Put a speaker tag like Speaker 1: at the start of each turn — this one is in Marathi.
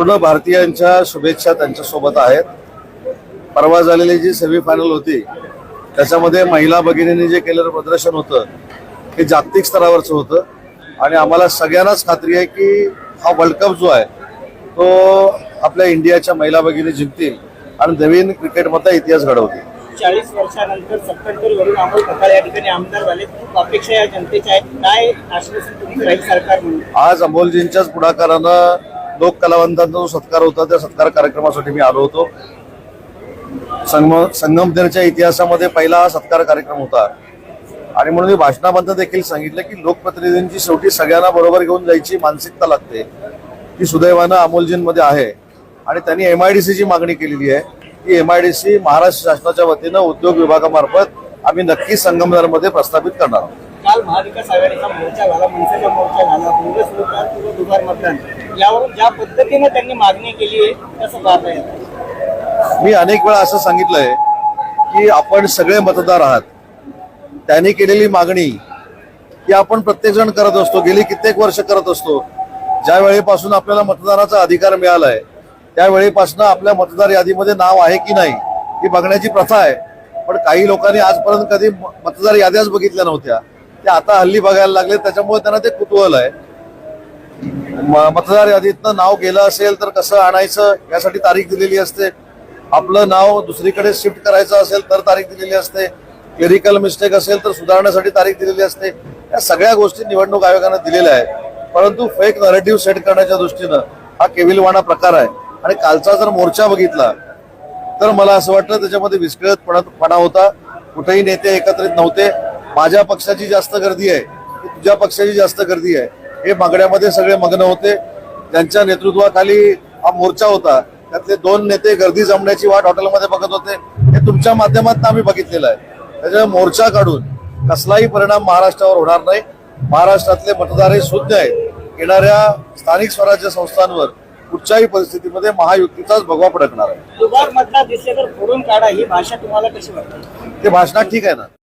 Speaker 1: पूर्ण भारतीयांच्या शुभेच्छा त्यांच्यासोबत आहेत. परवा झालेली जी सेमीफायनल होती त्याच्यामध्ये महिला भगिनींनी जे केलेलं प्रदर्शन होतं हे जागतिक स्तरावरचं होतं. आणि आम्हाला सगळ्यांनाच खात्री आहे की हा वर्ल्ड कप जो आहे तो आपल्या इंडियाच्या महिला भगिनी जिंकतील आणि नवीन क्रिकेटमधला इतिहास घडवतील.
Speaker 2: चाळीस वर्षानंतर सत्तर वरून अमोल ककाळ या ठिकाणी आमदार झाले. खूप अपेक्षा या जनतेच्या आहेत. काय आश्वासन तुम्ही सरकार म्हणून?
Speaker 1: आज अमोलजींच्याच पुढाकारानं लोक कलावंतांचा जो सत्कार होता त्या सत्कार कार्यक्रमासाठी मी आलो होतो. संगम संगमनेरच्या इतिहासामध्ये पहिला हा सत्कार कार्यक्रम होता. आणि म्हणून मी भाषणामध्ये देखील सांगितलं की लोकप्रतिनिधींची शेवटी सगळ्यांना बरोबर घेऊन जायची मानसिकता लागते. ती सुदैवानं अमोलजींमध्ये आहे. आणि त्यांनी एम आय डी सीची मागणी केलेली आहे. की सी महाराष्ट्र शासनाच्या वतीनं उद्योग विभागामार्फत आम्ही नक्की संगमनेरमध्ये प्रस्थापित करणार आहोत.
Speaker 2: काल महाविकास आघाडीचा मोर्चा झाला मनसेचा मोर्चा झाला काँग्रेस किंवा मतदान यावरून ज्या पद्धतीने त्यांनी मागणी केली आहे तसं पाहता येतं
Speaker 1: मी अनेक वेळा असं सांगितलंय की आपण सगळे मतदार आहात. त्यांनी केलेली मागणी ही आपण प्रत्येक जण करत असतो. गेली कित्येक वर्ष करत असतो. ज्या वेळेपासून आपल्याला मतदानाचा अधिकार मिळालाय त्यावेळेपासून आपल्या मतदार यादीमध्ये नाव आहे की नाही ही बघण्याची प्रथा आहे. पण काही लोकांनी आजपर्यंत कधी मतदार याद्याच बघितल्या नव्हत्या. त्या आता हल्ली बघायला लागले त्याच्यामुळे त्यांना ते कुतूहल आहे. मतदार यादीतनं नाव गेलं असेल तर कसं आणायचं? यासाठी तारीख दिलेली असते. आपलं नाव दुसरीकडे शिफ्ट करायचं असेल तर तारीख दिलेली असते. क्लिरिकल मिस्टेक असेल तर सुधारण्यासाठी तारीख दिलेली असते. या सगळ्या गोष्टी निवडणूक आयोगानं दिलेल्या आहेत. परंतु फेक नरेटिव्ह सेट करण्याच्या दृष्टीनं हा केविलवाणा प्रकार आहे. आणि कालचा जर मोर्चा बघितला तर मला असं वाटलं त्याच्यामध्ये विस्कळीतपणा होता. कुठेही नेते एकत्रित नव्हते. माझ्या पक्षाची जास्त गर्दी आहे. तुझ्या पक्षाची जास्त गर्दी आहे. हे मागण्यामध्ये सगळे मग्न होते. त्यांच्या नेतृत्वाखाली हा मोर्चा होता. त्यातले दोन नेते गर्दी जमण्याची वाट हॉटेलमध्ये बघत होते. हे तुमच्या माध्यमातून आम्ही बघितलेलं आहे. त्याच्यामुळे मोर्चा काढून कसलाही परिणाम महाराष्ट्रावर होणार नाही. महाराष्ट्रातले मतदार हे शुद्ध आहेत. येणाऱ्या स्थानिक स्वराज्य संस्थांवर कुठच्याही परिस्थितीमध्ये महायुतीचाच भगवा फडकणार आहे.
Speaker 2: फोडून काढा ही भाषा तुम्हाला कशी वाटते?
Speaker 1: ते भाषणात ठीक आहे ना?